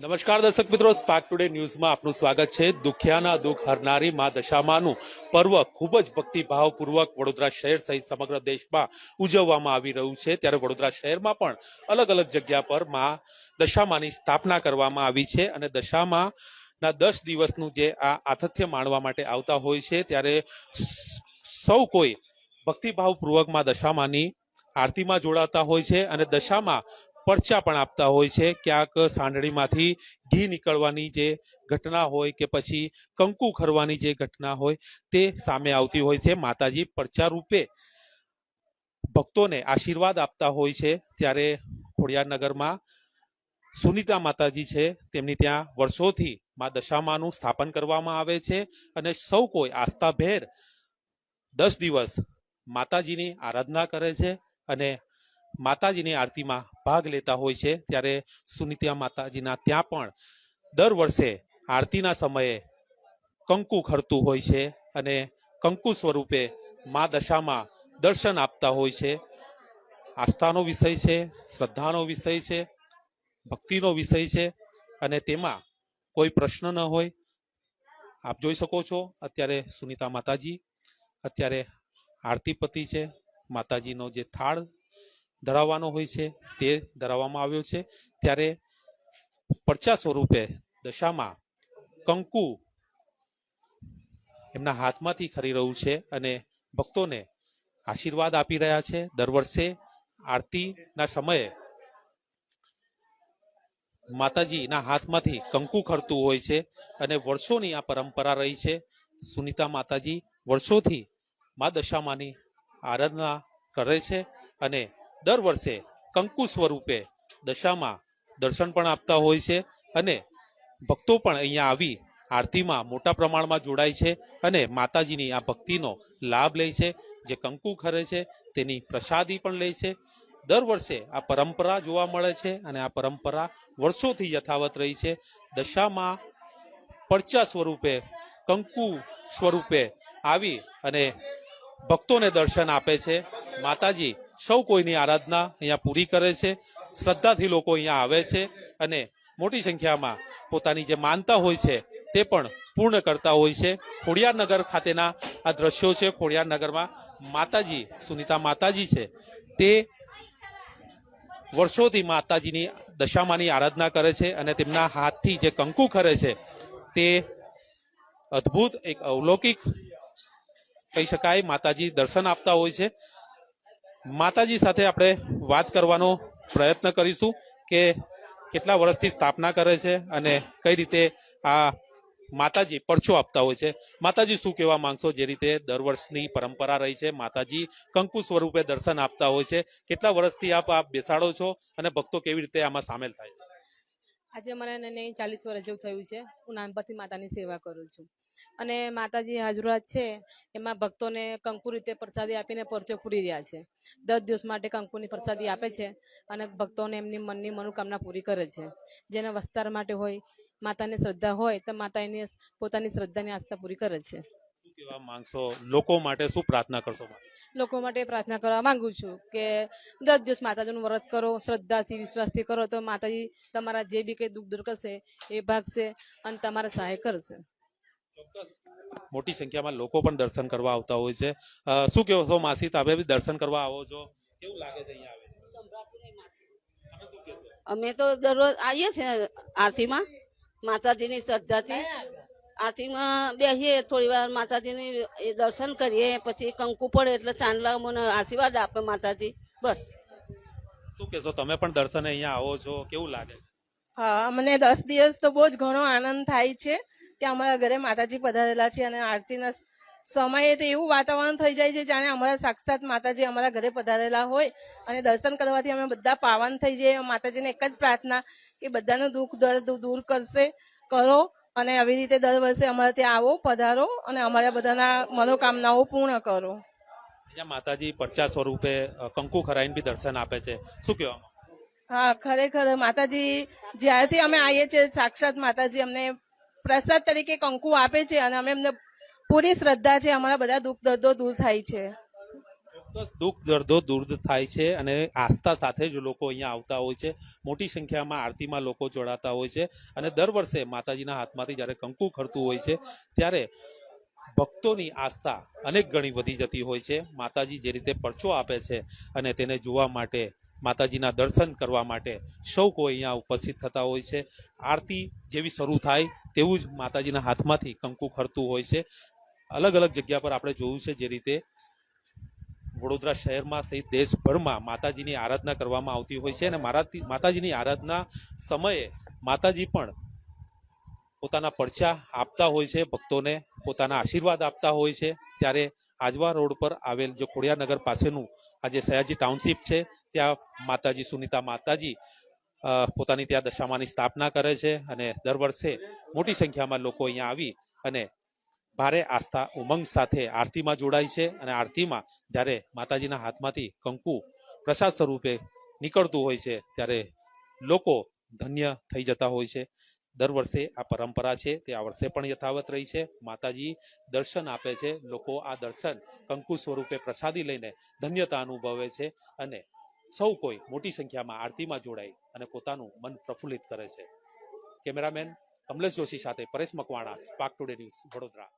નમસ્કાર દર્શક મિત્રો સ્પાર્ક ટુડે ન્યૂઝમાં આપનું સ્વાગત છે. દુખિયાના દુઃખ હરનારી મા દશામાનું પર્વ ખૂબ જ ભક્તિભાવપૂર્વક વડોદરા શહેર સહિત સમગ્ર દેશમાં ઉજવવામાં આવી રહ્યું છે. ત્યારે વડોદરા શહેરમાં પણ અલગ અલગ જગ્યા પર મા દશામાની સ્થાપના કરવામાં આવી છે અને દશામાં ના દસ દિવસનું જે આ આતિથ્ય માણવા માટે આવતા હોય છે, ત્યારે સૌ કોઈ ભક્તિભાવપૂર્વક મા દશામાની આરતીમાં જોડાતા હોય છે અને દશામાં પરચા પણ આપતા હોય છે. ક્યાંક સાંડળીમાંથી ઘી નીકળવાની જે ઘટના હોય કે પછી કંકુ ખરવાની જે ઘટના હોય તે સામે આવતી હોય છે. માતાજી પરચા રૂપે ભક્તોને આશીર્વાદ આપતા હોય છે. ત્યારે ખોડિયારનગરમાં સુનિતા માતાજી છે. તેમની ત્યાં વર્ષોથી મા દશામાનું સ્થાપન કરવામાં આવે છે અને સૌ કોઈ આસ્થાભેર દસ દિવસ માતાજીની આરાધના કરે છે અને માતાજીની આરતીમાં ભાગ લેતા હોય છે. ત્યારે સુનિત્યા માતાજીના ત્યાં પણ દર વર્ષે આરતીના સમયે કંકુ ખરતું હોય છે અને કંકુ સ્વરૂપે મા દશામાં દર્શન આપતા હોય છે. આસ્થાનો વિષય છે, શ્રદ્ધાનો વિષય છે, ભક્તિનો વિષય છે અને તેમાં કોઈ પ્રશ્ન ન હોય. આપ જોઈ શકો છો, અત્યારે સુનિતા માતાજી, અત્યારે આરતી પતિ છે. માતાજીનો જે થાળ ધરાવવાનો હોય છે, તે ધરાવવામાં આવ્યો છે. ત્યારે પરચા સ્વરૂપે દશામાં કંકુ એમના હાથમાંથી ખરી રહ્યું છે અને ભક્તોને આશીર્વાદ આપી રહ્યા છે. દર વર્ષે આરતીના સમયે માતાજીના હાથમાંથી કંકુ ખરતું હોય છે અને વર્ષોની આ પરંપરા રહી છે. સુનિતા માતાજી વર્ષોથી મા દશામાની આરાધના કરે છે અને દર વર્ષે કંકુ સ્વરૂપે દશામાં દર્શન પણ આપતા હોય છે અને ભક્તો પણ અહીંયા આવી આરતીમાં મોટા પ્રમાણમાં જોડાય છે અને માતાજીની આ ભક્તિનો લાભ લે છે. જે કંકુ ખરે છે તેની પ્રસાદી પણ લે છે. દર વર્ષે આ પરંપરા જોવા મળે છે અને આ પરંપરા વર્ષોથી યથાવત રહી છે. દશામાં પરચા સ્વરૂપે, કંકુ સ્વરૂપે આવી અને ભક્તોને દર્શન આપે છે. માતાજી સૌ કોઈની આરાધના અહીંયા પૂરી કરે છે. શ્રદ્ધાથી લોકો અહીંયા આવે છે અને મોટી સંખ્યામાં પોતાની જે માનતા હોય છે તે પણ પૂર્ણ કરતા હોય છે. ખોડિયારનગર ખાતેના આ દ્રશ્યો છે. ખોડિયારનગરમાં માતાજી, સુનિતા માતાજી છે. તે વર્ષોથી માતાજીની દશામાની આરાધના કરે છે અને તેમના હાથથી જે કંકુ ખરે છે તે અદ્ભુત એક અવલૌકિક કહી શકાય, માતાજી દર્શન આપતા હોય છે. માતાજી સાથે આપણે વાત કરવાનો પ્રયત્ન કરીશું કે કેટલા વર્ષથી સ્થાપના કરે છે અને કઈ રીતે આ માતાજી પરચો આપતા હોય છે. માતાજી શું કહેવા માંગશો? જે રીતે દર વર્ષની પરંપરા રહી છે, માતાજી કંકુ સ્વરૂપે દર્શન આપતા હોય છે. કેટલા વર્ષથી આપ આપ બેસાડો છો અને ભક્તો કેવી રીતે આમાં સામેલ થાય આજે મને ચાલીસ વર્ષ જેવું થયું છે. હું નાનપણથી માતાની સેવા કરું છું. અને માતાજી હાજરાત છે એમાં ભક્તોને કંકુ રીતે પ્રસાદી આપીને પરચો પૂરી રહ્યા છે. દસ દિવસ માટે કંકુની પ્રસાદી આપે છે અને ભક્તોને એમની મનની મનોકામના પૂરી કરે છે. જેને વસ્તાર માટે હોય માતાને શ્રદ્ધા હોય તો માતા એની પોતાની શ્રદ્ધાની આસ્થા પૂરી કરે છે. શું કહેવા માંગશો? લોકો માટે શું પ્રાર્થના કરશો લોકો માટે પ્રાર્થના કરવા માંગુ છું કે દસ દિવસ માતાજીનું વ્રત કરો શ્રદ્ધાથી વિશ્વાસથી કરો તો માતાજી તમારા જે બી કંઈ દુઃખ દૂર કરશે એ ભાગશે અને તમારા સહાય કરશે. ચોક્કસ. મોટી સંખ્યામાં લોકો પણ દર્શન કરવા આવતા હોય છે. શું કહો છો માસી? તમે બી દર્શન કરવા આવો છો? કેવું લાગે છે અહીંયા આવે? શું કહેશો? અમે તો દરરોજ આવીએ છીએ આરતીમાં માતાજીની શ્રદ્ધાથી. આરતીમાં બેસીએ થોડી વાર માતાજીની એ દર્શન કરીએ પછી કંકુ પડે એટલે ચાંદલા મને આશીર્વાદ આપે માતાજી બસ. શું કહેશો? તમે પણ દર્શને અહીંયા આવો છો? કેવું લાગે હા મને દસ દિવસ તો બહુ જ ઘણો આનંદ થાય છે. કે અમારા ઘરે માતાજી પધારેલા છે અને આરતીના સમયે તો એવું વાતાવરણ થઈ જાય છે જાણે અમારા સાક્ષાત માતાજી અમારા ઘરે પધારેલા હોય અને દર્શન કરવાથી અમે બધા પાવન થઈ જઈએ. માતાજીને એક જ પ્રાર્થના કે બધાનું દુઃખ દર્દ દૂર કરશે કરો અને આવી રીતે દર વર્ષે અમારે ત્યાં આવો પધારો અને અમારા બધાના મનોકામનાઓ પૂર્ણ કરો. અહીંયા માતાજી પરચા સ્વરૂપે કંકુ ખરાઈને બી દર્શન આપે છે. શું કહેવા હા ખરેખર માતાજી જ્યારથી અમે આવીએ છીએ સાક્ષાત માતાજી અમને પ્રસાદ તરીકે કંકુ આપે છે અને અમે એમને પૂરી શ્રદ્ધા છે, અમારા બધા દુઃખ દર્દો દૂર થાય છે. બસ દુઃખ દર્દો દૂર થાય છે અને આસ્થા સાથે જ લોકો અહીંયા આવતા હોય છે. મોટી સંખ્યામાં આરતીમાં લોકો જોડાતા હોય છે અને દર વર્ષે માતાજીના હાથમાંથી જ્યારે કંકુ ખરતું હોય છે, ત્યારે ભક્તોની આસ્થા અનેક ગણી વધી જતી હોય છે. માતાજી જે રીતે પરચો આપે છે અને તેને જોવા માટે માતાજીના દર્શન કરવા માટે સૌ કોઈ અહીંયા ઉપસ્થિત થતા હોય છે. આરતી જેવી શરૂ થાય તેવું જ માતાજીના હાથમાંથી કંકુ ખરતું હોય છે. અલગ અલગ જગ્યા પર આપણે જોયું છે જે રીતે વડોદરા શહેરમાં સહિત દેશભરમાં માતાજીની આરાધના કરવામાં આવતી હોય છે અને મારાથી માતાજીની આરાધના સમયે માતાજી પણ પોતાના પરચા આપતા હોય છે, ભક્તોને પોતાના આશીર્વાદ આપતા હોય છે. ત્યારે આજવા રોડ પર આવેલ જે ખોડિયાનગર પાસેનું આ જે સયાજી ટાઉનશીપ છે, ત્યાં માતાજી સુનિતા માતાજી પોતાની ત્યાં દશામાની સ્થાપના કરે છે અને દર વર્ષે મોટી સંખ્યામાં લોકો અહીંયા આવી અને ભારે આસ્થા ઉમંગ સાથે આરતીમાં જોડાય છે અને આરતીમાં જ્યારે માતાજીના હાથમાંથી કંકુ પ્રસાદ સ્વરૂપે નીકળતું હોય છે, ત્યારે લોકો ધન્ય થઈ જતા હોય છે. દર વર્ષે આ પરંપરા છે તે આ વર્ષે પણ યથાવત રહી છે. માતાજી દર્શન આપે છે. લોકો આ દર્શન કંકુ સ્વરૂપે પ્રસાદી લઈને ધન્યતા અનુભવે છે અને સૌ કોઈ મોટી સંખ્યામાં આરતીમાં જોડાઈ અને પોતાનું મન પ્રફુલ્લિત કરે છે. કેમેરામેન કમલેશ જોશી સાથે Paresh Makwana spark today news Vadodara.